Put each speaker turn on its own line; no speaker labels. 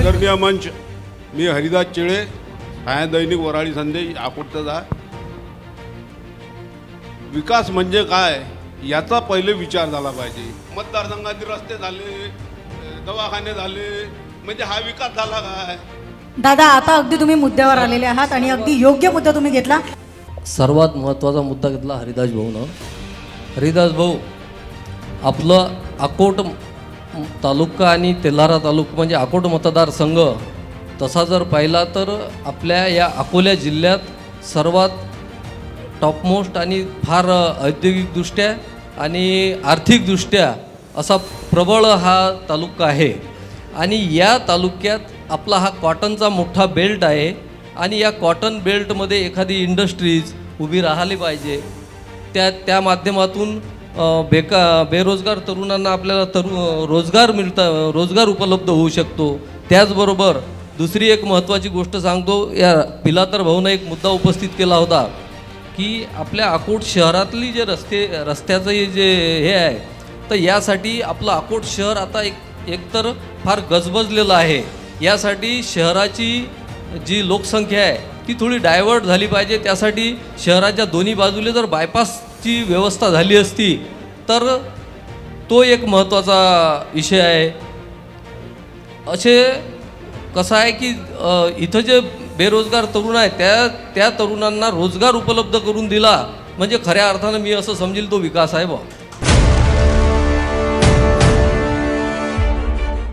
आदरणीय मंच मी हरिदास चिळे छाया दैनिक वराळी संदेश आकुटचा जा विकास म्हणजे काय याचा पहिले विचार झाला पाहिजे. मतदारसंघातील रस्ते झाले दवाखाने झाले म्हणजे हा विकास झाला काय?
दादा आता अगदी तुम्ही मुद्द्यावर आलेले आहात आणि अगदी योग्य मुद्दा तुम्ही घेतला.
सर्वात महत्त्वाचा मुद्दा घेतला हरिदास भाऊनं. हरिदास भाऊ आपलं अकोट तालुका आणि तेल्हारा तालुका म्हणजे अकोट मतदारसंघ तसा जर पाहिला तर आपल्या या अकोल्या जिल्ह्यात सर्वात टॉपमोस्ट आणि फार औद्योगिकदृष्ट्या आणि आर्थिकदृष्ट्या असा प्रबळ हा तालुका आहे. आणि या तालुक्यात आपला हा कॉटनचा मोठा बेल्ट आहे आणि या कॉटन बेल्टमध्ये एखादी इंडस्ट्रीज उभी राहिली पाहिजे. त्या त्या माध्यमातून बेका बेरोजगार तरुणांना आपल्याला तरु रोजगार मिळता रोजगार उपलब्ध होऊ शकतो. त्याचबरोबर दुसरी एक महत्त्वाची गोष्ट सांगतो या पिलातर भाऊनं एक मुद्दा उपस्थित केला होता की आपल्या अकोट शहरातली जे रस्ते रस्त्याचं हे जे हे आहे तर यासाठी आपलं अकोट शहर आता एक एकतर फार गजबजलेलं आहे. यासाठी शहराची जी लोकसंख्या आहे ती थोडी डायवर्ट झाली पाहिजे. त्यासाठी शहराच्या दोन्ही बाजूले जर बायपास ची व्यवस्था झाली असती तर तो एक महत्त्वाचा विषय आहे. असे कसं आहे की इथं जे बेरोजगार तरुण आहे त्या त्या तरुणांना रोजगार उपलब्ध करून दिला म्हणजे खऱ्या अर्थानं मी असं समजेल तो विकास आहे बा